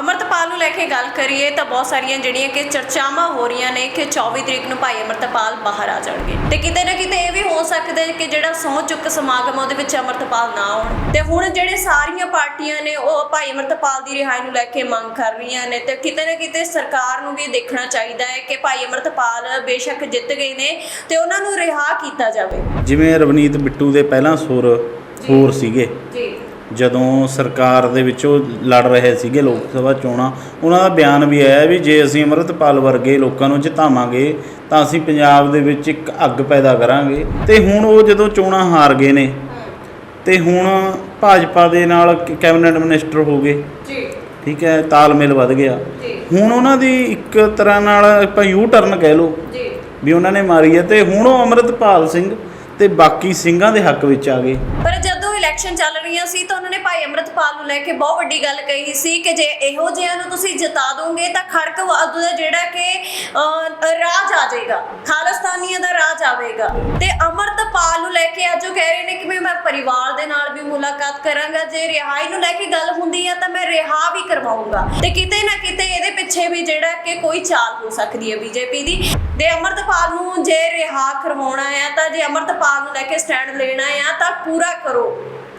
ਅਮਰਤਪਾਲ ਨੂੰ ਲੈ ਕੇ ਗੱਲ ਕਰੀਏ ਤਾਂ ਬਹੁਤ ਸਾਰੀਆਂ ਜਿਹੜੀਆਂ ਕਿ ਚਰਚਾਵਾਂ ਹੋ ਰਹੀਆਂ ਨੇ ਕਿ 24 ਤਰੀਕ ਨੂੰ ਭਾਈ ਅਮਰਤਪਾਲ ਬਾਹਰ ਆ ਜਾਣਗੇ। ਤੇ ਕਿਤੇ ਨਾ ਕਿਤੇ ਇਹ ਵੀ ਹੋ ਸਕਦਾ ਹੈ ਕਿ ਜਿਹੜਾ ਸਹੁੰ ਚੁੱਕ ਸਮਾਗਮ ਉਹਦੇ ਵਿੱਚ ਅਮਰਤਪਾਲ ਨਾ ਆਉਣ। ਤੇ ਹੁਣ ਜਿਹੜੇ ਸਾਰੀਆਂ ਪਾਰਟੀਆਂ ਨੇ ਉਹ ਭਾਈ ਅਮਰਤਪਾਲ ਦੀ ਰਿਹਾਈ ਨੂੰ ਲੈ ਕੇ ਮੰਗ ਕਰ ਰਹੀਆਂ ਨੇ। ਤੇ ਕਿਤੇ ਨਾ ਕਿਤੇ ਸਰਕਾਰ ਨੂੰ ਵੀ ਦੇਖਣਾ ਚਾਹੀਦਾ ਹੈ ਕਿ ਭਾਈ ਅਮਰਤਪਾਲ ਬੇਸ਼ੱਕ ਜਿੱਤ ਗਏ ਨੇ ਤੇ ਉਹਨਾਂ ਨੂੰ ਰਿਹਾ ਕੀਤਾ ਜਾਵੇ। ਜਿਵੇਂ ਰਵਨੀਤ ਬਿੱਟੂ ਦੇ ਪਹਿਲਾਂ ਸੁਰ ਹੋਰ ਸੀਗੇ। ਜੀ। ਜਦੋਂ ਸਰਕਾਰ ਦੇ ਵਿੱਚ ਉਹ ਲੜ ਰਹੇ ਸੀਗੇ ਲੋਕ ਸਭਾ ਚੋਣਾਂ ਉਹਨਾਂ ਦਾ ਬਿਆਨ ਵੀ ਆਇਆ ਵੀ ਜੇ ਅਸੀਂ ਅੰਮ੍ਰਿਤਪਾਲ ਵਰਗੇ ਲੋਕਾਂ ਨੂੰ ਜਿਤਾਵਾਂਗੇ ਤਾਂ ਅਸੀਂ ਪੰਜਾਬ ਦੇ ਵਿੱਚ ਇੱਕ ਅੱਗ ਪੈਦਾ ਕਰਾਂਗੇ। ਤੇ ਹੁਣ ਉਹ ਜਦੋਂ ਚੋਣਾਂ ਹਾਰ ਗਏ ਨੇ ਤੇ ਹੁਣ ਭਾਜਪਾ ਦੇ ਨਾਲ ਕੈਬਨਿਟ ਮਿਨਿਸਟਰ ਹੋ ਗਏ। ਜੀ। ਠੀਕ ਹੈ ਤਾਲਮੇਲ ਵੱਧ ਗਿਆ। ਜੀ। ਹੁਣ ਉਹਨਾਂ ਦੀ ਇੱਕ ਤਰ੍ਹਾਂ ਨਾਲ ਆਪਾਂ ਯੂ ਟਰਨ ਕਹਿ ਲਓ ਜੀ। ਵੀ ਉਹਨਾਂ ਨੇ ਮਾਰੀ ਹੈ। ਤੇ ਹੁਣ ਉਹ ਅੰਮ੍ਰਿਤਪਾਲ ਸਿੰਘ ਤੇ ਬਾਕੀ ਸਿੰਘਾਂ ਦੇ ਹੱਕ ਵਿੱਚ ਆ ਗਏ। ਪਰ ਜਦੋਂ ਇਲੈਕਸ਼ਨ ਚੱਲ ਰਹੀਆਂ ਸੀ ਤਾਂ ਉਹਨਾਂ ਨੇ ਭਾਈ ਅਮਰਤਪਾਲ ਨੂੰ ਲੈ ਕੇ ਬਹੁਤ ਵੱਡੀ ਗੱਲ ਕਹੀ ਸੀ ਕਿ ਜੇ ਇਹੋ ਜਿਹਿਆਂ ਨੂੰ ਤੁਸੀਂ ਜਿਤਾ ਦੋਗੇ ਤਾਂ ਖੜਕ ਵਾਦੂ ਦਾ ਜਿਹੜਾ ਕਿ ਆ ਜਾਏਗਾ। ਖਾਲਿਸਤਾਨੀਆਂ ਦਾ ਰਾਜ ਆਵੇਗਾ। ਤੇ ਅਮਰਤਪਾਲ ਨੂੰ ਲੈ ਕੇ ਅੱਜ ਉਹ ਕਹਿ ਰਹੇ ਨੇ ਕਿ ਮੈਂ ਪਰਿਵਾਰ ਦੇ ਨਾਲ ਵੀ ਮੁਲਾਕਾਤ ਕਰਾਂਗਾ। ਜੇ ਰਿਹਾਈ ਨੂੰ ਲੈ ਕੇ ਗੱਲ ਹੁੰਦੀ ਆ ਤਾਂ ਮੈਂ ਰਿਹਾ ਵੀ ਕਰਵਾਉਂਗਾ। ਤੇ ਕਿਤੇ ਨਾ ਕਿਤੇ ਇਹਦੇ ਪਿੱਛੇ ਵੀ ਜਿਹੜਾ ਕਿ ਕੋਈ ਚਾਲ ਹੋ ਸਕਦੀ ਹੈ ਬੀਜੇਪੀ ਦੀ। ਤੇ ਅਮਰਤਪਾਲ ਨੂੰ ਜੇ ਰਿਹਾ ਕਰਵਾਉਣਾ ਹੈ ਤਾਂ ਜੇ ਅਮਰਤਪਾਲ ਨੂੰ ਲੈ ਕੇ ਸਟੈਂਡ ਲੈਣਾ ਹੈ ਤਾਂ ਪੂਰਾ ਕਰੋ।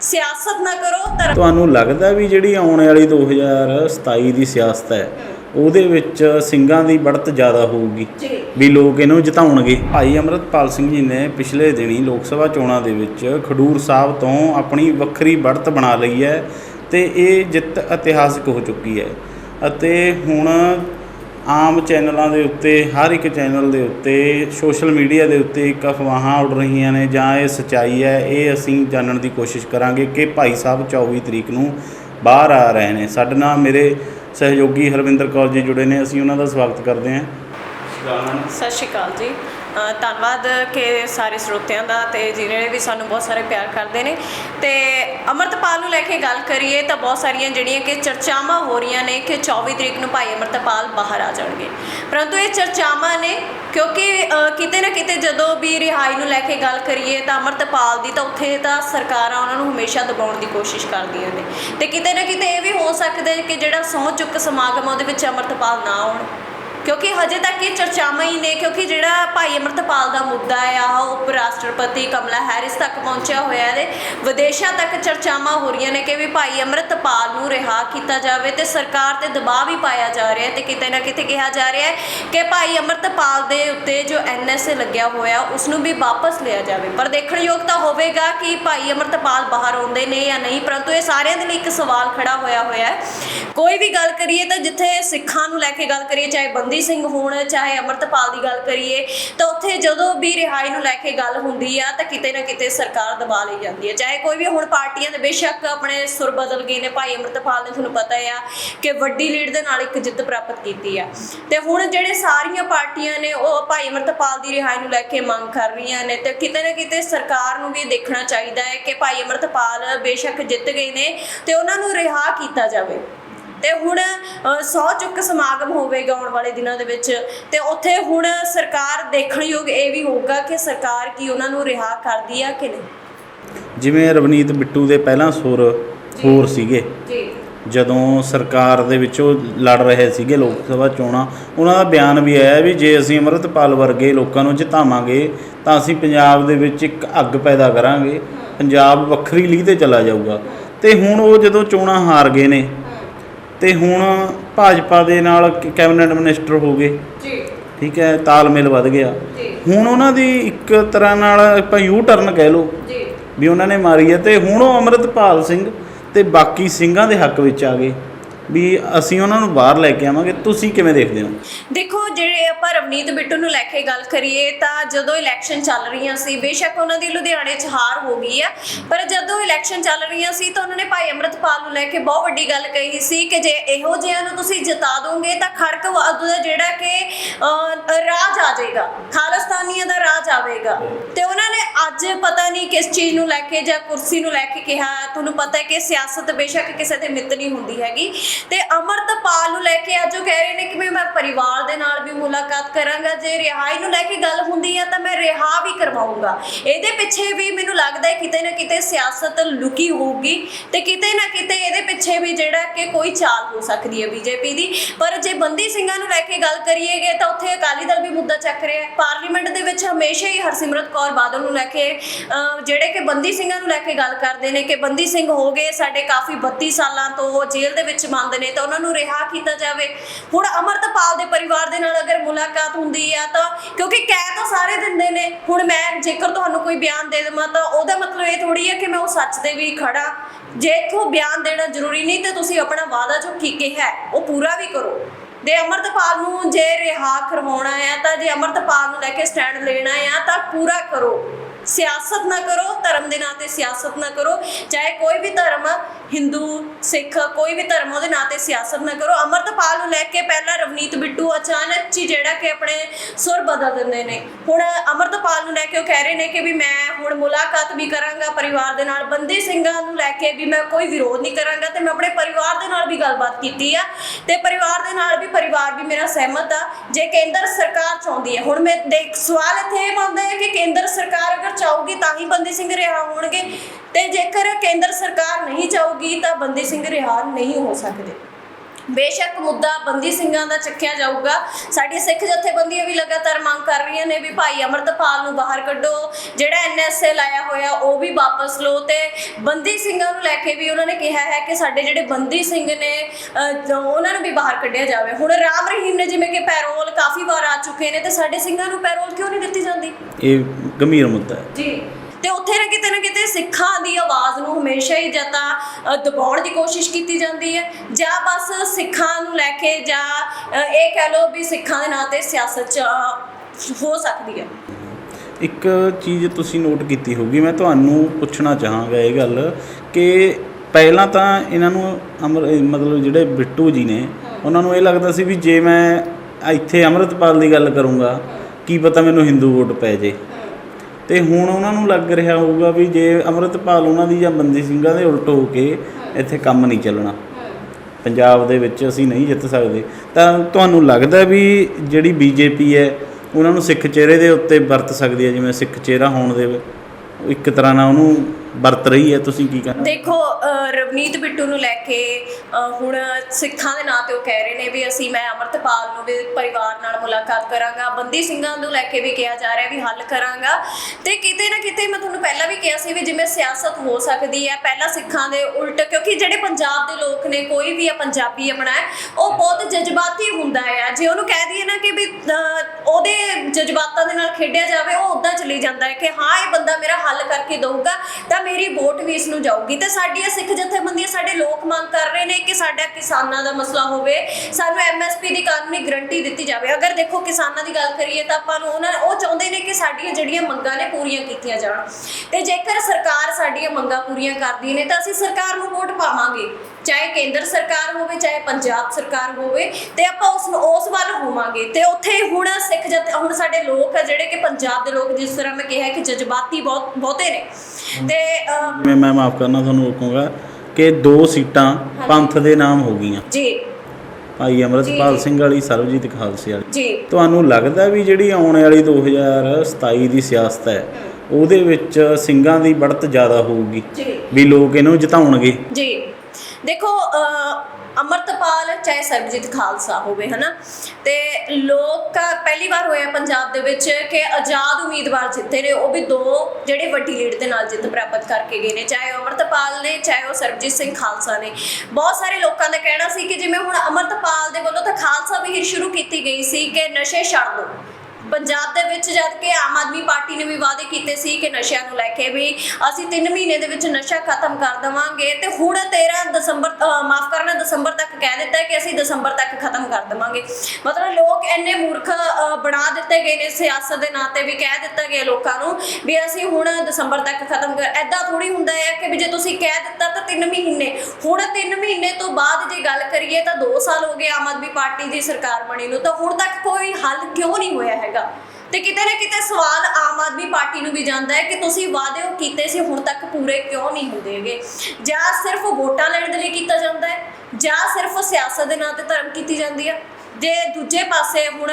ਸਿਆਸਤ ਨਾ ਕਰੋ ਤੁਹਾਨੂੰ ਲੱਗਦਾ ਵੀ ਜਿਹੜੀ ਆਉਣ ਵਾਲੀ 2027 ਦੀ ਸਿਆਸਤ ਹੈ। ਉਹਦੇ ਵਿੱਚ ਸਿੰਘਾਂ ਦੀ ਬੜਤ ਜ਼ਿਆਦਾ ਹੋਊਗੀ। ਵੀ ਲੋਕ ਇਹਨੂੰ ਜਿਤਾਉਣਗੇ। ਭਾਈ ਅਮਰਤਪਾਲ ਸਿੰਘ ਜੀ ਨੇ ਪਿਛਲੇ ਦਿਨੀ ਲੋਕ ਸਭਾ ਚੋਣਾਂ ਦੇ ਵਿੱਚ ਖਡੂਰ ਸਾਹਿਬ ਤੋਂ ਆਪਣੀ ਵੱਖਰੀ ਬੜਤ ਬਣਾ ਲਈ ਹੈ ਤੇ ਇਹ ਜਿੱਤ ਇਤਿਹਾਸਕ ਹੋ ਚੁੱਕੀ ਹੈ। ਅਤੇ ਹੁਣ ਆਮ ਚੈਨਲਾਂ ਦੇ ਉੱਤੇ ਹਰ ਇੱਕ ਚੈਨਲ ਦੇ ਉੱਤੇ ਸੋਸ਼ਲ ਮੀਡੀਆ ਦੇ ਉੱਤੇ ਇੱਕ ਅਫਵਾਹਾਂ ਉੱਡ ਰਹੀਆਂ ਨੇ ਜਾਂ ਇਹ ਸਚਾਈ ਹੈ ਇਹ ਅਸੀਂ ਜਾਣਨ ਦੀ ਕੋਸ਼ਿਸ਼ ਕਰਾਂਗੇ ਕਿ ਭਾਈ ਸਾਹਿਬ 24 ਤਰੀਕ ਨੂੰ ਬਾਹਰ ਆ ਰਹੇ ਨੇ। ਸਾਡੇ ਨਾਲ ਮੇਰੇ ਸਹਿਯੋਗੀ ਹਰਵਿੰਦਰ ਕੌਰ ਜੀ ਜੁੜੇ ਨੇ, ਅਸੀਂ ਉਹਨਾਂ ਦਾ ਸਵਾਗਤ ਕਰਦੇ ਹਾਂ। ਸਤਿ ਸ਼੍ਰੀ ਅਕਾਲ ਜੀ। ਧੰਨਵਾਦ ਕਿ ਸਾਰੇ ਸਰੋਤਿਆਂ ਦਾ ਤੇ ਜਿਹੜੇ ਵੀ ਸਾਨੂੰ ਬਹੁਤ ਸਾਰੇ ਪਿਆਰ ਕਰਦੇ ਨੇ। ਤੇ ਅਮਰਤਪਾਲ ਨੂੰ ਲੈ ਕੇ ਗੱਲ ਕਰੀਏ ਤਾਂ ਬਹੁਤ ਸਾਰੀਆਂ ਜਿਹੜੀਆਂ ਕਿ ਚਰਚਾਵਾਂ ਹੋ ਰਹੀਆਂ ਨੇ ਕਿ 24 ਤਰੀਕ ਨੂੰ ਭਾਈ ਅਮਰਤਪਾਲ ਬਾਹਰ ਆ ਜਾਣਗੇ। ਪਰੰਤੂ ਇਹ ਚਰਚਾਵਾਂ ਨੇ ਕਿਉਂਕਿ ਕਿਤੇ ਨਾ ਕਿਤੇ ਜਦੋਂ ਵੀ ਰਿਹਾਈ ਨੂੰ ਲੈ ਕੇ ਗੱਲ ਕਰੀਏ ਤਾਂ ਅਮਰਤਪਾਲ ਦੀ ਤਾਂ ਉੱਥੇ ਤਾਂ ਸਰਕਾਰਾਂ ਉਹਨਾਂ ਨੂੰ ਹਮੇਸ਼ਾ ਦਬਾਉਣ ਦੀ ਕੋਸ਼ਿਸ਼ ਕਰਦੀਆਂ ਨੇ। ਤੇ ਕਿਤੇ ਨਾ ਕਿਤੇ ਇਹ ਵੀ ਹੋ ਸਕਦਾ ਕਿ ਜਿਹੜਾ ਸਹੁੰ ਚੁੱਕ ਸਮਾਗਮ ਆ ਉਹਦੇ ਵਿੱਚ ਅਮਰਤਪਾਲ ਨਾ ਆਉਣ। ਕਿਉਂਕਿ ਹਜੇ ਤੱਕ ਇਹ ਚਰਚਾਵਾਂ ਹੀ ਨੇ, ਕਿਉਂਕਿ ਜਿਹੜਾ ਭਾਈ ਅਮਰਤਪਾਲ ਦਾ ਮੁੱਦਾ ਆ ਉਹ ਉਪ ਰਾਸ਼ਟਰਪਤੀ ਕਮਲਾ ਹੈਰਿਸ ਤੱਕ ਪਹੁੰਚਿਆ ਹੋਇਆ ਹੈ ਵਿਦੇਸ਼ਾਂ ਤੱਕ ਚਰਚਾਵਾਂ ਹੋ ਰਹੀਆਂ ਨੇ ਕਿ ਵੀ ਭਾਈ ਅਮਰਤਪਾਲ ਨੂੰ ਰਿਹਾ ਕੀਤਾ ਜਾਵੇ ਤੇ ਸਰਕਾਰ ਤੇ ਦਬਾਅ ਵੀ ਪਾਇਆ ਜਾ ਰਿਹਾ ਹੈ ਤੇ ਕਿਤੇ ਨਾ ਕਿਤੇ ਕਿਹਾ ਜਾ ਰਿਹਾ ਹੈ ਕਿ ਭਾਈ ਅਮਰਤਪਾਲ ਦੇ ਉੱਤੇ ਜੋ ਐਨਐਸਏ ਲੱਗਿਆ ਹੋਇਆ ਉਸ ਨੂੰ ਵੀ ਵਾਪਸ ਲਿਆ ਜਾਵੇ। ਪਰ ਦੇਖਣਯੋਗ ਤਾਂ ਹੋਵੇਗਾ ਕਿ ਭਾਈ ਅਮਰਤਪਾਲ ਬਾਹਰ ਆਉਂਦੇ ਨੇ ਜਾਂ ਨਹੀਂ, ਪਰੰਤੂ ਇਹ ਸਾਰਿਆਂ ਦੇ ਲਈ ਇੱਕ ਸਵਾਲ ਖੜਾ ਹੋਇਆ ਹੋਇਆ ਹੈ। ਕੋਈ ਵੀ ਗੱਲ ਕਰੀਏ ਤਾਂ ਜਿੱਥੇ ਸਿੱਖਾਂ ਨੂੰ ਲੈ ਕੇ ਗੱਲ ਕਰੀਏ, ਚਾਹੇ ਬੰਦੀ ਸਿੰਘ ਹੋਣ ਚਾਹੇ ਅਮਰਤਪਾਲ ਦੀ ਗੱਲ ਕਰੀਏ, ਤਾਂ ਉੱਥੇ ਜਦੋਂ ਵੀ ਰਿਹਾਈ ਨੂੰ ਲੈ ਕੇ ਗੱਲ ਹੁੰਦੀ ਆ, ਤਾਂ ਕਿਤੇ ਨਾ ਕਿਤੇ ਸਰਕਾਰ ਦਬਾ ਲਈ ਜਾਂਦੀ ਹੈ ਚਾਹੇ ਕੋਈ ਵੀ ਹੁਣ ਪਾਰਟੀਆਂ ਦੇ ਬੇਸ਼ੱਕ ਆਪਣੇ ਸੁਰ ਬਦਲ ਗਏ ਨੇ, ਭਾਈ ਅਮਰਤਪਾਲ ਨੇ ਤੁਹਾਨੂੰ ਪਤਾ ਆ ਕਿ ਵੱਡੀ ਲੀਡ ਦੇ ਨਾਲ ਇੱਕ ਜਿੱਤ ਪ੍ਰਾਪਤ ਕੀਤੀ ਆ। ਤੇ ਹੁਣ ਜਿਹੜੇ ਸਾਰੀਆਂ ਪਾਰਟੀਆਂ ਨੇ, ਉਹ ਭਾਈ ਅਮਰਤਪਾਲ ਦੀ ਰਿਹਾਈ ਨੂੰ ਲੈ ਕੇ ਮੰਗ ਕਰ ਰਹੀਆਂ ਨੇ, ਤੇ ਕਿਤੇ ਨਾ ਕਿਤੇ ਸਰਕਾਰ ਨੂੰ ਵੀ ਦੇਖਣਾ ਚਾਹੀਦਾ ਹੈ ਕਿ ਭਾਈ ਅਮਰਤਪਾਲ ਬੇਸ਼ੱਕ ਜਿੱਤ ਗਏ ਨੇ, ਤੇ ਉਹਨਾਂ ਨੂੰ ਰਿਹਾ ਕੀਤਾ ਜਾਵੇ। ਤੇ ਹੁਣ 100 ਚੁੱਕ ਸਮਾਗਮ ਹੋਵੇਗਾ ਆਉਣ ਵਾਲੇ ਦਿਨਾਂ ਦੇ ਵਿੱਚ। ਤੇ ਉੱਥੇ ਹੁਣ ਸਰਕਾਰ ਦੇਖਣਯੋਗ ਇਹ ਵੀ ਹੋਊਗਾ ਕਿ ਸਰਕਾਰ ਕੀ ਉਹਨਾਂ ਨੂੰ ਰਿਹਾ ਕਰਦੀ ਆ ਕਿ ਨਹੀਂ। ਜਿਵੇਂ ਰਵਨੀਤ ਬਿੱਟੂ ਦੇ ਪਹਿਲਾਂ ਸੁਰ ਹੋਰ ਸੀਗੇ। ਜੀ। ਜਦੋਂ ਸਰਕਾਰ ਦੇ ਵਿੱਚ ਉਹ ਲੜ ਰਹੇ ਸੀਗੇ ਲੋਕ ਸਭਾ ਚੋਣਾਂ ਉਹਨਾਂ ਦਾ ਬਿਆਨ ਵੀ ਆਇਆ ਵੀ ਜੇ ਅਸੀਂ ਅੰਮ੍ਰਿਤਪਾਲ ਵਰਗੇ ਲੋਕਾਂ ਨੂੰ ਜਿਤਾਵਾਂਗੇ ਤਾਂ ਅਸੀਂ ਪੰਜਾਬ ਦੇ ਵਿੱਚ ਇੱਕ ਅੱਗ ਪੈਦਾ ਕਰਾਂਗੇ। ਪੰਜਾਬ ਵੱਖਰੀ ਲੀਹ ਤੇ ਚਲਾ ਜਾਊਗਾ। ਤੇ ਹੁਣ ਉਹ ਜਦੋਂ ਚੋਣਾਂ ਹਾਰ ਗਏ ਨੇ ਤੇ ਹੁਣ ਭਾਜਪਾ ਦੇ ਨਾਲ ਕੈਬਨਿਟ ਮਿਨਿਸਟਰ ਹੋ ਗਏ। ਜੀ। ਠੀਕ ਹੈ ਤਾਲਮੇਲ ਵੱਧ ਗਿਆ। ਜੀ। ਹੁਣ ਉਹਨਾਂ ਦੀ ਇੱਕ ਤਰ੍ਹਾਂ ਨਾਲ ਆਪਾਂ ਯੂ ਟਰਨ ਕਹਿ ਲਓ। ਜੀ। ਵੀ ਉਹਨਾਂ ਨੇ ਮਾਰੀ ਹੈ ਤੇ ਹੁਣ ਉਹ ਅੰਮ੍ਰਿਤਪਾਲ ਸਿੰਘ ਤੇ ਬਾਕੀ ਸਿੰਘਾਂ ਦੇ ਹੱਕ ਵਿੱਚ ਆ ਗਏ। ਵੀ ਅਸੀਂ ਉਹਨਾਂ ਨੂੰ ਬਾਹਰ ਲੈ ਕੇ ਆਵਾਂਗੇ, ਤੁਸੀਂ ਕਿਵੇਂ ਦੇਖਦੇ ਹੋ? ਦੇਖੋ, ਜਿਹੜੇ ਆਪਾਂ ਰਵਨੀਤ ਬਿੱਟੂ ਨੂੰ ਲੈ ਕੇ ਗੱਲ ਕਰੀਏ, ਤਾਂ ਜਦੋਂ ਇਲੈਕਸ਼ਨ ਚੱਲ ਰਹੀਆਂ ਸੀ, ਬੇਸ਼ੱਕ ਉਹਨਾਂ ਦੀ ਲੁਧਿਆਣੇ 'ਚ ਹਾਰ ਹੋ ਗਈ ਆ, ਪਰ ਜਦੋਂ ਇਲੈਕਸ਼ਨ ਚੱਲ ਰਹੀਆਂ ਸੀ, ਤਾਂ ਉਹਨਾਂ ਨੇ ਭਾਈ ਅਮਰਤਪਾਲ ਨੂੰ ਲੈ ਕੇ ਬਹੁਤ ਵੱਡੀ ਗੱਲ ਕਹੀ ਸੀ ਕਿ ਜੇ ਇਹੋ ਜਿਹਿਆਂ ਨੂੰ ਤੁਸੀਂ ਜਿਤਾ ਦੋਗੇ, ਤਾਂ ਖੜਕਵਾਦੂ ਦਾ ਜਿਹੜਾ ਕਿ ਰਾਜ ਆ ਜਾਏਗਾ, ਖਾਲਿਸਤਾਨੀਆਂ ਦਾ ਰਾਜ ਆਵੇਗਾ। ਤੇ ਉਹਨਾਂ ਨੇ ਅੱਜ ਪਤਾ ਨਹੀਂ ਕਿਸ ਚੀਜ਼ ਨੂੰ ਲੈ ਕੇ ਜਾਂ ਕੁਰਸੀ ਨੂੰ ਲੈ ਕੇ ਕਿਹਾ, ਤੁਹਾਨੂੰ ਪਤਾ ਹੈ ਕਿ ਸਿਆਸਤ ਬੇਸ਼ੱਕ ਕਿਸੇ ਦੇ ਮਿੱਤ ਨਹੀਂ ਹੁੰਦੀ ਹੈਗੀ। ਤੇ ਅਮਰਤਪਾਲ ਨੂੰ ਲੈ ਕੇ ਅੱਜ ਉਹ ਕਹਿ ਰਹੇ ਨੇ ਕਿ ਮੈਂ ਪਰਿਵਾਰ ਦੇ ਨਾਲ ਵੀ ਮੁਲਾਕਾਤ ਕਰਾਂਗਾ, ਜੇ ਰਿਹਾਈ ਨੂੰ ਲੈ ਕੇ ਗੱਲ ਹੁੰਦੀ ਹੈ ਤਾਂ ਮੈਂ ਰਿਹਾ ਵੀ ਕਰਵਾਉਂਗਾ ਇਹਦੇ ਪਿੱਛੇ ਵੀ ਮੈਨੂੰ ਲੱਗਦਾ ਹੈ ਕਿਤੇ ਨਾ ਕਿਤੇ ਸਿਆਸਤ ਲੁਕੀ ਹੋਊਗੀ ਤੇ ਕਿਤੇ ਨਾ ਕਿਤੇ ਇਹਦੇ ਪਿੱਛੇ ਵੀ ਜਿਹੜਾ ਕਿ ਕੋਈ ਚਾਲ ਹੋ ਸਕਦੀ ਹੈ ਬੀਜੇਪੀ ਦੀ। ਪਰ ਜੇ ਬੰਦੀ ਸਿੰਘਾਂ ਨੂੰ ਲੈ ਕੇ ਗੱਲ ਕਰੀਏਗੇ ਤਾਂ ਉੱਥੇ ਅਕਾਲੀ ਦਲ ਵੀ ਮੁੱਦਾ ਚੱਕ ਰਿਹਾ ਹੈ। ਪਾਰਲੀਮੈਂਟ ਦੇ ਵਿੱਚ ਹਮੇਸ਼ਾ ਹੀ ਹਰਸਿਮਰਤ ਕੌਰ ਬਾਦਲ ਨੂੰ ਲੈ ਕੇ ਜਿਹੜੇ ਕਿ ਬੰਦੀ ਸਿੰਘਾਂ ਨੂੰ ਲੈ ਕੇ ਗੱਲ ਕਰਦੇ ਨੇ ਕਿ ਬੰਦੀ ਸਿੰਘ ਹੋ ਗਏ, ਸਾਡੇ ਕਾਫੀ 32 ਸਾਲਾਂ ਤੋਂ ਜੇਲ੍ਹ ਦੇ ਵਿੱਚ ਬੰਦ ਨੇ, ਤਾਂ ਉਹਨਾਂ ਨੂੰ ਰਿਹਾ ਕੀਤਾ ਜਾਵੇ। ਹੁਣ ਅਮਰਤਪਾਲ ਦੇ ਪਰਿਵਾਰ ਦੇ ਨਾਲ ਅਗਰ ਮੁਲਾਕਾਤ ਹੁੰਦੀ ਆ ਤਾਂ, ਕਿਉਂਕਿ ਕਹਿ ਤਾਂ ਸਾਰੇ ਦਿੰਦੇ ਨੇ, ਹੁਣ ਮੈਂ ਜੇਕਰ ਤੁਹਾਨੂੰ ਕੋਈ ਬਿਆਨ ਦੇ ਦੇਵਾਂ ਤਾਂ ਉਹਦਾ ਮਤਲਬ ਇਹ ਥੋੜੀ ਹੈ ਕਿ ਮੈਂ ਉਹ ਸੱਚ ਦੇ ਵੀ ਖੜਾ ਜੇ ਇਥੋਂ ਬਿਆਨ ਦੇਣਾ ਜ਼ਰੂਰੀ ਨਹੀਂ ਤੇ ਤੁਸੀਂ ਆਪਣਾ ਵਾਅਦਾ ਜੋ ਕੀਕੇ ਹੈ, ਉਹ ਪੂਰਾ ਵੀ ਕਰੋ। ਦੇ ਅਮਰਤਪਾਲ ਨੂੰ ਜੇ ਰਿਹਾ ਕਰਵਾਉਣਾ ਹੈ ਤਾਂ ਜੇ ਅਮਰਤਪਾਲ ਨੂੰ ਲੈ ਕੇ ਸਟੈਂਡ ਲੈਣਾ ਆ ਤਾਂ ਪੂਰਾ ਕਰੋ। ਸਿਆਸਤ ਨਾ ਕਰੋ, ਧਰਮ ਦੇ ਨਾਂ ਤੇ ਸਿਆਸਤ ਨਾ ਕਰੋ। ਚਾਹੇ ਕੋਈ ਵੀ ਧਰਮ ਹਿੰਦੂ, ਸਿੱਖ, ਕੋਈ ਵੀ ਧਰਮ ਉਹਦੇ ਨਾਂ ਤੇ ਸਿਆਸਤ ਨਾ ਕਰੋ। ਅਮਰਤਪਾਲ ਨੂੰ ਲੈ ਕੇ ਪਹਿਲਾਂ ਰਵਨੀਤ ਬਿੱਟੂ ਅਚਾਨਕ ਹੀ ਜਿਹੜਾ ਕਿ ਆਪਣੇ ਸੁਰ ਬਦਲ ਦਿੰਦੇ ਨੇ। ਹੁਣ ਅਮਰਤਪਾਲ ਨੂੰ ਲੈ ਕੇ ਉਹ ਕਹਿ ਰਹੇ ਨੇ ਕਿ ਵੀ ਮੈਂ ਹੁਣ ਮੁਲਾਕਾਤ ਵੀ ਕਰਾਂਗਾ ਪਰਿਵਾਰ ਦੇ ਨਾਲ। ਬੰਦੀ ਸਿੰਘਾਂ ਨੂੰ ਲੈ ਕੇ ਵੀ ਮੈਂ ਕੋਈ ਵਿਰੋਧ ਨਹੀਂ ਕਰਾਂਗਾ ਤੇ ਮੈਂ ਆਪਣੇ ਪਰਿਵਾਰ ਦੇ ਨਾਲ ਵੀ ਗੱਲਬਾਤ ਕੀਤੀ ਆ। ਤੇ ਪਰਿਵਾਰ ਦੇ ਨਾਲ ਵੀ ਪਰਿਵਾਰ ਵੀ ਮੇਰਾ ਸਹਿਮਤ ਆ। ਜੇ ਕੇਂਦਰ ਸਰਕਾਰ ਚਾਹੁੰਦੀ ਹੈ। ਹੁਣ ਮੈਂ ਦੇਖ, ਸਵਾਲ ਇੱਥੇ ਇਹ ਬਣਦਾ ਹੈ ਕਿ ਕੇਂਦਰ ਸਰਕਾਰ ਅਗਰ ਚਾਹੂਗੀ ਤਾਂ ਹੀ ਬੰਦੀ ਸਿੰਘ ਰਿਹਾ ਹੋਣਗੇ। ਤੇ ਜੇਕਰ ਕੇਂਦਰ ਸਰਕਾਰ ਨਹੀਂ ਚਾਹੂਗੀ ਤਾਂ ਬੰਦੀ ਸਿੰਘ ਰਿਹਾ ਨਹੀਂ ਹੋ ਸਕਦੇ। ਬੇਸ਼ੱਕ ਮੁੱਦਾ ਬੰਦੀ ਸਿੰਘਾਂ ਦਾ ਚੱਕਿਆ ਜਾਊਗਾ। ਸਾਡੀ ਸਿੱਖ ਜਥੇਬੰਦੀਆਂ ਵੀ ਲਗਾਤਾਰ ਮੰਗ ਕਰ ਰਹੀਆਂ ਨੇ ਵੀ ਭਾਈ ਅਮਰਤਪਾਲ ਨੂੰ ਬਾਹਰ ਕੱਢੋ। ਜਿਹੜਾ ਐਨਐਸਏ ਲਾਇਆ ਹੋਇਆ ਉਹ ਵੀ ਵਾਪਸ ਲਓ ਤੇ ਬੰਦੀ ਸਿੰਘਾਂ ਨੂੰ ਲੈ ਕੇ ਵੀ ਉਹਨਾਂ ਨੇ ਕਿਹਾ ਹੈ ਕਿ ਸਾਡੇ ਜਿਹੜੇ ਬੰਦੀ ਸਿੰਘ ਨੇ ਉਹਨਾਂ ਨੂੰ ਵੀ ਬਾਹਰ ਕੱਢਿਆ ਜਾਵੇ। ਹੁਣ ਰਾਮ ਰਹੀਮ ਨੇ ਜਿਵੇਂ ਕਿ ਪੈਰੋਲ ਕਾਫੀ ਵਾਰ ਆ ਚੁੱਕੇ ਨੇ ਤੇ ਸਾਡੇ ਸਿੰਘਾਂ ਨੂੰ ਪੈਰੋਲ ਕਿਉਂ ਨਹੀਂ ਦਿੱਤੀ ਜਾਂਦੀ? ਇਹ ਗੰਭੀਰ ਮੁੱਦਾ ਹੈ। ਜੀ। ਤੇ ਉੱਥੇ ਨਾ ਕਿਤੇ ਨਾ ਕਿਤੇ ਸਿੱਖਾਂ ਦੀ ਆਵਾਜ਼ ਨੂੰ ਹਮੇਸ਼ਾ ਹੀ ਜਾਂ ਤਾਂ ਦਬਾਉਣ ਦੀ ਕੋਸ਼ਿਸ਼ ਕੀਤੀ ਜਾਂਦੀ ਹੈ ਜਾਂ ਬਸ ਸਿੱਖਾਂ ਨੂੰ ਲੈ ਕੇ ਜਾਂ ਇਹ ਕਹਿ ਲਓ ਵੀ ਸਿੱਖਾਂ ਦੇ ਨਾਂ ਤੇ ਸਿਆਸਤ ਚ ਹੋ ਸਕਦੀ ਹੈ। ਇੱਕ ਚੀਜ਼ ਤੁਸੀਂ ਨੋਟ ਕੀਤੀ ਹੋਊਗੀ ਮੈਂ ਤੁਹਾਨੂੰ ਪੁੱਛਣਾ ਚਾਹਾਂਗਾ ਇਹ ਗੱਲ ਕਿ ਪਹਿਲਾਂ ਤਾਂ ਇਹਨਾਂ ਨੂੰ ਅਮਰ ਮਤਲਬ ਜਿਹੜੇ ਬਿੱਟੂ ਜੀ ਨੇ ਉਹਨਾਂ ਨੂੰ ਇਹ ਲੱਗਦਾ ਸੀ ਵੀ ਜੇ ਮੈਂ ਇੱਥੇ ਅੰਮ੍ਰਿਤਪਾਲ ਦੀ ਗੱਲ ਕਰੂੰਗਾ ਕੀ ਪਤਾ ਮੈਨੂੰ ਹਿੰਦੂ ਵੋਟ ਪੈ ਜੇ। ਤੇ ਹੁਣ ਉਹਨਾਂ ਨੂੰ ਲੱਗ ਰਿਹਾ ਹੋਊਗਾ ਵੀ ਜੇ ਅੰਮ੍ਰਿਤਪਾਲ ਉਹਨਾਂ ਦੀ ਜਾਂ ਬੰਦੀ ਸਿੰਘਾਂ ਦੇ ਉਲਟ ਹੋ ਕੇ ਇੱਥੇ ਕੰਮ ਨਹੀਂ ਚੱਲਣਾ। ਪੰਜਾਬ ਦੇ ਵਿੱਚ ਅਸੀਂ ਨਹੀਂ ਜਿੱਤ ਸਕਦੇ। ਤਾਂ ਤੁਹਾਨੂੰ ਲੱਗਦਾ ਵੀ ਜਿਹੜੀ ਬੀਜੇਪੀ ਹੈ, ਉਹਨਾਂ ਨੂੰ ਸਿੱਖ ਚਿਹਰੇ ਦੇ ਉੱਤੇ ਵਰਤ ਸਕਦੀ ਹੈ, ਜਿਵੇਂ ਸਿੱਖ ਚਿਹਰਾ ਹੋਣ ਦੇ ਇੱਕ ਤਰ੍ਹਾਂ ਨਾਲ ਉਹਨੂੰ ਵਰਤ ਰਹੀ ਹੈ, ਤੁਸੀਂ ਕੀ ਕਹਿੰਦੇ ਦੇਖੋ ਰਵਨੀਤ ਬਿੱਟੂ ਨੂੰ ਲੈ ਕੇ ਹੁਣ ਸਿੱਖਾਂ ਦੇ ਨਾਂ ਤੇ ਉਹ ਕਹਿ ਰਹੇ ਨੇ ਵੀ ਅਸੀਂ, ਮੈਂ ਅਮਰਤਪਾਲ ਨੂੰ ਵੀ ਪਰਿਵਾਰ ਨਾਲ ਮੁਲਾਕਾਤ ਕਰਾਂਗਾ, ਬੰਦੀ ਸਿੰਘਾਂ ਨੂੰ ਲੈ ਕੇ ਵੀ ਕਿਹਾ ਜਾ ਰਿਹਾ ਵੀ ਹੱਲ ਕਰਾਂਗਾ। ਤੇ ਕਿਤੇ ਨਾ ਕਿਤੇ ਮੈਂ ਤੁਹਾਨੂੰ ਪਹਿਲਾਂ ਵੀ ਕਿਹਾ ਸੀ ਵੀ ਜਿਵੇਂ ਸਿਆਸਤ ਹੋ ਸਕਦੀ ਹੈ, ਪਹਿਲਾਂ ਸਿੱਖਾਂ ਦੇ ਉਲਟ, ਕਿਉਂਕਿ ਜਿਹੜੇ ਪੰਜਾਬ ਦੇ ਲੋਕ ਨੇ, ਕੋਈ ਵੀ ਆ ਪੰਜਾਬੀ ਆਪਣਾ, ਉਹ ਬਹੁਤ ਜਜ਼ਬਾਤੀ ਹੁੰਦਾ ਹੈ ਜੇ ਉਹਨੂੰ ਕਹਿ ਦਈਏ ਨਾ ਕਿ ਵੀ ਉਹਦੇ ਜਜ਼ਬਾਤਾਂ ਦੇ ਨਾਲ ਖੇਡਿਆ ਜਾਵੇ, ਉਹ ਉਦਾਂ ਚਲੀ ਜਾਂਦਾ ਹੈ ਕਿ ਹਾਂ, ਇਹ ਬੰਦਾ ਮੇਰਾ ਹੱਲ ਕਰਕੇ ਦਊਗਾ, ਤਾਂ ਮੇਰੀ ਵੋਟ ਵੀ ਇਸ ਨੂੰ ਜਾਊਗੀ। ਤੇ ਸਾਡੀਆਂ ਸਿੱਖ ਜਥੇਬੰਦੀਆਂ, ਸਾਡੇ ਲੋਕ ਮੰਗ ਕਰ ਰਹੇ ਨੇ ਕਿ ਸਾਡਾ ਕਿਸਾਨਾਂ ਦਾ ਮਸਲਾ ਹੋਵੇ। ਸਾਨੂੰ ਐਮਐਸਪੀ ਦੀ ਕਾਨੂੰਨੀ ਗਰੰਟੀ ਦਿੱਤੀ ਜਾਵੇ। ਅਗਰ ਦੇਖੋ ਕਿਸਾਨਾਂ ਦੀ ਗੱਲ ਕਰੀਏ ਤਾਂ ਆਪਾਂ ਨੂੰ ਉਹਨਾਂ ਉਹ ਚਾਹੁੰਦੇ ਨੇ ਕਿ ਸਾਡੀਆਂ ਜਿਹੜੀਆਂ ਮੰਗਾਂ ਨੇ ਪੂਰੀਆਂ ਕੀਤੀਆਂ ਜਾਣ। ਤੇ ਜੇਕਰ ਸਰਕਾਰ ਸਾਡੀਆਂ ਮੰਗਾਂ ਪੂਰੀਆਂ ਕਰਦੀ ਨੇ ਤਾਂ ਅਸੀਂ ਸਰਕਾਰ ਨੂੰ ਵੋਟ ਪਾਵਾਂਗੇ। ਚਾਹੇ ਕੇਂਦਰ ਸਰਕਾਰ ਹੋਵੇ, ਚਾਹੇ ਪੰਜਾਬ ਸਰਕਾਰ ਹੋਵੇ, ਤੇ ਆਪਾਂ ਉਸ ਨੂੰ, ਉਸ ਵੱਲ ਹੋਵਾਂਗੇ। ਤੇ ਉੱਥੇ ਹੁਣ ਸਿੱਖ ਜਥ, ਹੁਣ ਸਾਡੇ ਲੋਕ ਆ ਜਿਹੜੇ ਕਿ ਪੰਜਾਬ ਦੇ ਲੋਕ, ਜਿਸ ਤਰ੍ਹਾਂ ਮੈਂ ਕਿਹਾ ਕਿ ਜਜ਼ਬਾਤੀ ਬਹੁਤ, ਬਹੁਤੇ ਨੇ। ਤੇ ਤੇ ਮੈਂ ਮਾਫ ਕਰਨਾ ਤੁਹਾਨੂੰ ਰੋਕੂੰਗਾ ਕਿ ਦੋ ਸੀਟਾਂ ਪੰਥ ਦੇ ਨਾਮ ਹੋ ਗਈਆਂ। ਜੀ। ਭਾਈ ਅਮਰਤਪਾਲ ਸਿੰਘ ਵਾਲੀ ਸਰਵਜੀਤ ਖਾਲਸੇ ਵਾਲੀ। ਜੀ। ਤੁਹਾਨੂੰ ਲੱਗਦਾ ਵੀ ਜਿਹੜੀ ਆਉਣ ਵਾਲੀ 2027 ਦੀ ਸਿਆਸਤ ਹੈ ਉਹਦੇ ਵਿੱਚ ਸਿੰਘਾਂ ਦੀ ਬੜਤ ਜ਼ਿਆਦਾ ਹੋਊਗੀ ਵੀ ਲੋਕ ਇਹਨੂੰ ਜਿਤਾਉਣਗੇ? ਜੀ। ਦੇਖੋ ਅਮਰਤਪਾਲ ਚਾਹੇ ਸਰਬਜੀਤ ਖਾਲਸਾ ਹੋਵੇ, ਹਨਾ? ਤੇ ਲੋਕ ਪਹਿਲੀ ਵਾਰ ਹੋਇਆ ਪੰਜਾਬ ਦੇ ਵਿੱਚ ਕਿ ਆਜ਼ਾਦ ਉਮੀਦਵਾਰ ਜਿੱਤੇ ਨੇ, ਉਹ ਵੀ ਦੋ ਜਿਹੜੇ ਵੱਡੀ ਲੀਡ ਦੇ ਨਾਲ ਜਿੱਤ ਪ੍ਰਾਪਤ ਕਰਕੇ ਗਏ ਨੇ, ਚਾਹੇ ਉਹ ਅਮਰਤਪਾਲ ਨੇ, ਚਾਹੇ ਉਹ ਸਰਬਜੀਤ ਸਿੰਘ ਖਾਲਸਾ ਨੇ। ਬਹੁਤ ਸਾਰੇ ਲੋਕਾਂ ਦਾ ਕਹਿਣਾ ਸੀ ਕਿ ਜਿਵੇਂ ਹੁਣ ਅਮਰਤਪਾਲ ਦੇ ਵੱਲੋਂ ਤਾਂ ਖਾਲਸਾ ਵਿਹੀਰ ਸ਼ੁਰੂ ਕੀਤੀ ਗਈ ਸੀ ਕਿ ਨਸ਼ੇ ਛੱਡ ਦਿਓ ਪੰਜਾਬ ਦੇ ਵਿੱਚ ਜਦ ਕਿ ਆਮ ਆਦਮੀ ਪਾਰਟੀ ਨੇ ਵੀ ਵਾਅਦੇ ਕੀਤੇ ਸੀ ਕਿ ਨਸ਼ਿਆਂ ਨੂੰ ਲੈ ਕੇ ਵੀ ਅਸੀਂ 3 ਮਹੀਨੇ ਦੇ ਵਿੱਚ ਨਸ਼ਾ ਖਤਮ ਕਰ ਦੇਵਾਂਗੇ ਤੇ ਹੁਣ 13 ਦਸੰਬਰ ਮਾਫ ਕਰਨਾ ਦਸੰਬਰ ਤੱਕ ਕਹਿ ਦਿੱਤਾ ਹੈ ਕਿ ਅਸੀਂ ਦਸੰਬਰ ਤੱਕ ਖਤਮ ਕਰ ਦੇਵਾਂਗੇ। ਮਤਲਬ ਲੋਕ ਇੰਨੇ ਮੂਰਖ ਬਣਾ ਦਿੱਤੇ ਗਏ ਨੇ ਸਿਆਸਤ ਦੇ ਨਾਂ ਤੇ ਵੀ ਕਹਿ ਦਿੱਤਾ ਗਿਆ ਲੋਕਾਂ ਨੂੰ ਵੀ ਅਸੀਂ ਹੁਣ ਦਸੰਬਰ ਤੱਕ ਖਤਮ ਕਰ ਐਦਾਂ ਥੋੜੀ ਹੁੰਦਾ ਹੈ ਕਿ ਵੀ ਜੇ ਤੁਸੀਂ ਕਹਿ ਦਿੱਤਾ ਤਾਂ 3 ਮਹੀਨੇ, ਹੁਣ 3 ਮਹੀਨੇ ਤੋਂ ਬਾਅਦ ਜੇ ਗੱਲ ਕਰੀਏ ਤਾਂ 2 ਸਾਲ ਹੋ ਗਏ ਆਮ ਆਦਮੀ ਪਾਰਟੀ ਦੀ ਸਰਕਾਰ ਬਣੀ ਨੂੰ, ਤਾਂ ਹੁਣ ਤੱਕ ਕੋਈ ਹੱਲ ਕਿਉਂ ਨਹੀਂ ਹੋਇਆ ਹੈਗਾ? ਤੇ ਕਿਤੇ ਨਾ ਕਿਤੇ ਸਵਾਲ ਆਮ ਆਦਮੀ ਪਾਰਟੀ ਨੂੰ ਵੀ ਜਾਂਦਾ ਹੈ ਕਿ ਤੁਸੀਂ ਵਾਅਦੇ ਉਹ ਕੀਤੇ ਸੀ, ਹੁਣ ਤੱਕ ਪੂਰੇ ਕਿਉਂ ਨਹੀਂ ਹੁੰਦੇਗੇ ਜਾਂ ਸਿਰਫ ਵੋਟਾਂ ਲੈਣ ਦੇ ਲਈ ਕੀਤਾ ਜਾਂਦਾ ਹੈ? ਜਾਂ ਸਿਰਫ ਸਿਆਸਤ ਦੇ ਨਾਂ ਤੇ ਧਰਮ ਕੀਤੀ ਜਾਂਦੀ ਹੈ ਜੇ ਦੂਜੇ ਪਾਸੇ ਹੁਣ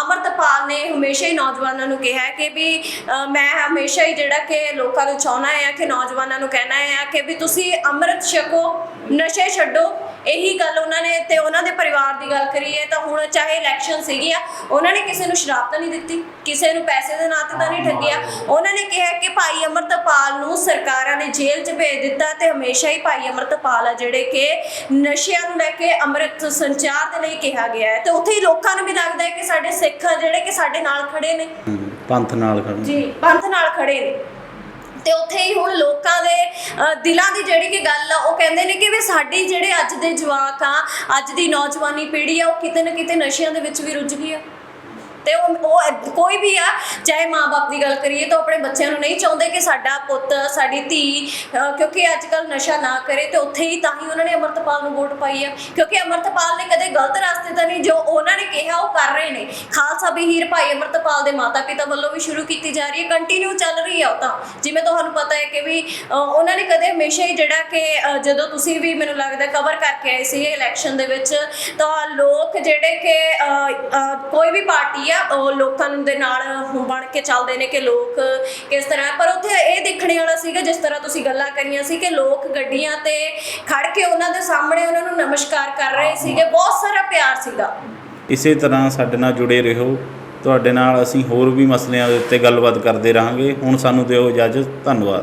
ਅਮਰਤਪਾਲ ਨੇ ਹਮੇਸ਼ਾ ਹੀ ਨੌਜਵਾਨਾਂ ਨੂੰ ਕਿਹਾ ਕਿ ਵੀ ਮੈਂ ਹਮੇਸ਼ਾ ਹੀ ਜਿਹੜਾ ਕਿ ਲੋਕਾਂ ਨੂੰ ਚਾਹਣਾ ਹੈ ਕਿ ਨੌਜਵਾਨਾਂ ਨੂੰ ਕਹਿਣਾ ਹੈ ਕਿ ਵੀ ਤੁਸੀਂ ਅੰਮ੍ਰਿਤ ਛਕੋ, ਨਸ਼ੇ ਛੱਡੋ ਇਹੀ ਗੱਲ ਉਹਨਾਂ ਨੇ ਤੇ ਉਹਨਾਂ ਦੇ ਪਰਿਵਾਰ ਦੀ ਗੱਲ ਕਰੀਏ ਤਾਂ ਹੁਣ ਚਾਹੇ ਇਲੈਕਸ਼ਨ ਸੀਗੀ ਆ ਉਹਨਾਂ ਨੇ ਕਿਸੇ ਨੂੰ ਸ਼ਰਾਬ ਤਾਂ ਨਹੀਂ ਦਿੱਤੀ ਕਿਸੇ ਨੂੰ ਪੈਸੇ ਦੇ ਨਾਂ ਤੇ ਤਾਂ ਨਹੀਂ ਠੱਗਿਆ ਉਹਨਾਂ ਨੇ ਕਿਹਾ ਕਿ ਭਾਈ ਅਮਰਤਪਾਲ ਨੂੰ ਸਰਕਾਰਾਂ ਨੇ ਜੇਲ੍ਹ 'ਚ ਭੇਜ ਦਿੱਤਾ ਤੇ ਹਮੇਸ਼ਾ ਹੀ ਭਾਈ ਅਮਰਤਪਾਲ ਆ ਜਿਹੜੇ ਕਿ ਨਸ਼ਿਆਂ ਨੂੰ ਲੈ ਕੇ ਅੰਮ੍ਰਿਤ ਸੰਚਾਰ ਦੇ ਲਈ ਕਿਹਾ ਗਿਆ ਹੈ। ਤੇ ਉੱਥੇ ਹੀ ਲੋਕਾਂ ਨੂੰ ਵੀ ਲੱਗਦਾ ਹੈ ਕਿ ਸਾਡੇ ਸਿੱਖ ਆ ਜਿਹੜੇ ਕਿ ਸਾਡੇ ਨਾਲ ਖੜੇ ਨੇ। ਪੰਥ ਨਾਲ ਖੜਨ ਜੀ ਪੰਥ ਨਾਲ ਖੜੇ ਨੇ। ਤੇ ਉੱਥੇ ਹੀ ਹੁਣ ਲੋਕਾਂ ਦੇ ਅ, ਦਿਲਾਂ ਦੀ ਜਿਹੜੀ ਕਿ ਗੱਲ ਆ ਉਹ ਕਹਿੰਦੇ ਨੇ ਕਿ ਵੀ ਸਾਡੀ ਜਿਹੜੇ ਅੱਜ ਦੇ ਜਵਾਕ ਆ ਅੱਜ ਦੀ ਨੌਜਵਾਨੀ ਪੀੜ੍ਹੀ ਆ ਉਹ ਕਿਤੇ ਨਾ ਕਿਤੇ ਨਸ਼ਿਆਂ ਦੇ ਵਿੱਚ ਵੀ ਰੁੱਝ ਗਈ ਆ। ਤੇ ਉਹ ਉਹ ਕੋਈ ਵੀ ਆ, ਚਾਹੇ ਮਾਪੇ ਦੀ ਗੱਲ ਕਰੀਏ ਤਾਂ ਉਹ ਆਪਣੇ ਬੱਚਿਆਂ ਨੂੰ ਨਹੀਂ ਚਾਹੁੰਦੇ ਕਿ ਸਾਡਾ ਪੁੱਤ, ਸਾਡੀ ਧੀ ਕਿਉਂਕਿ ਅੱਜ ਕੱਲ ਨਸ਼ਾ ਨਾ ਕਰੇ ਤੇ ਉੱਥੇ ਹੀ ਤਾਂ ਹੀ ਉਹਨਾਂ ਨੇ ਅਮਰਤਪਾਲ ਨੂੰ ਵੋਟ ਪਾਈ ਆ। ਕਿਉਂਕਿ ਅਮਰਤਪਾਲ ਨੇ ਕਦੇ ਗਲਤ ਰਸਤੇ ਤਾਂ ਨਹੀਂ, ਜੋ ਉਹਨਾਂ ਨੇ ਕਿਹਾ ਉਹ ਕਰ ਰਹੇ ਨੇ। ਖਾਲਸਾ ਬਹੀਰ ਭਾਈ ਅਮਰਤਪਾਲ ਦੇ ਮਾਤਾ ਪਿਤਾ ਵੱਲੋਂ ਵੀ ਸ਼ੁਰੂ ਕੀਤੀ ਜਾ ਰਹੀ ਹੈ ਕੰਟੀਨਿਊ ਚੱਲ ਰਹੀ ਆ ਉਹ ਤਾਂ। ਜਿਵੇਂ ਤੁਹਾਨੂੰ ਪਤਾ ਹੈ ਕਿ ਵੀ ਉਹਨਾਂ ਨੇ ਕਦੇ ਹਮੇਸ਼ਾ ਹੀ ਜਿਹੜਾ ਕਿ ਜਦੋਂ ਤੁਸੀਂ ਵੀ ਮੈਨੂੰ ਲੱਗਦਾ ਕਵਰ ਕਰਕੇ ਆਏ ਸੀ ਇਲੈਕਸ਼ਨ ਦੇ ਵਿੱਚ, ਤਾਂ ਲੋਕ ਜਿਹੜੇ ਕਿ ਕੋਈ ਵੀ ਪਾਰਟੀ ਆ ਆ, ਉਹ ਲੋਕਾਂ ਦੇ ਨਾਲ ਬਣ ਕੇ ਚੱਲਦੇ ਨੇ ਕਿ ਲੋਕ ਕਿਸ ਤਰ੍ਹਾਂ, ਪਰ ਉੱਥੇ ਇਹ ਦੇਖਣੇ ਵਾਲਾ ਸੀਗਾ, ਜਿਸ ਤਰ੍ਹਾਂ ਤੁਸੀਂ ਗੱਲਾਂ ਕਰੀਆਂ ਸੀ ਕਿ ਲੋਕ ਗੱਡੀਆਂ ਤੇ ਖੜ ਕੇ ਉਹਨਾਂ ਦੇ ਸਾਹਮਣੇ ਉਹਨਾਂ ਨੂੰ ਨਮਸਕਾਰ ਕਰ ਰਹੇ ਸੀਗੇ, ਬਹੁਤ ਸਾਰਾ ਪਿਆਰ ਸੀਗਾ। ਇਸੇ ਤਰ੍ਹਾਂ ਸਾਡੇ ਨਾਲ ਜੁੜੇ ਰਹੋ, ਤੁਹਾਡੇ ਨਾਲ ਅਸੀਂ ਹੋਰ ਵੀ ਮਸਲਿਆਂ ਦੇ ਉੱਤੇ ਗੱਲਬਾਤ ਕਰਦੇ ਰਹਾਂਗੇ, ਹੁਣ ਸਾਨੂੰ ਦਿਓ ਇਜਾਜ਼ਤ, ਧੰਨਵਾਦ।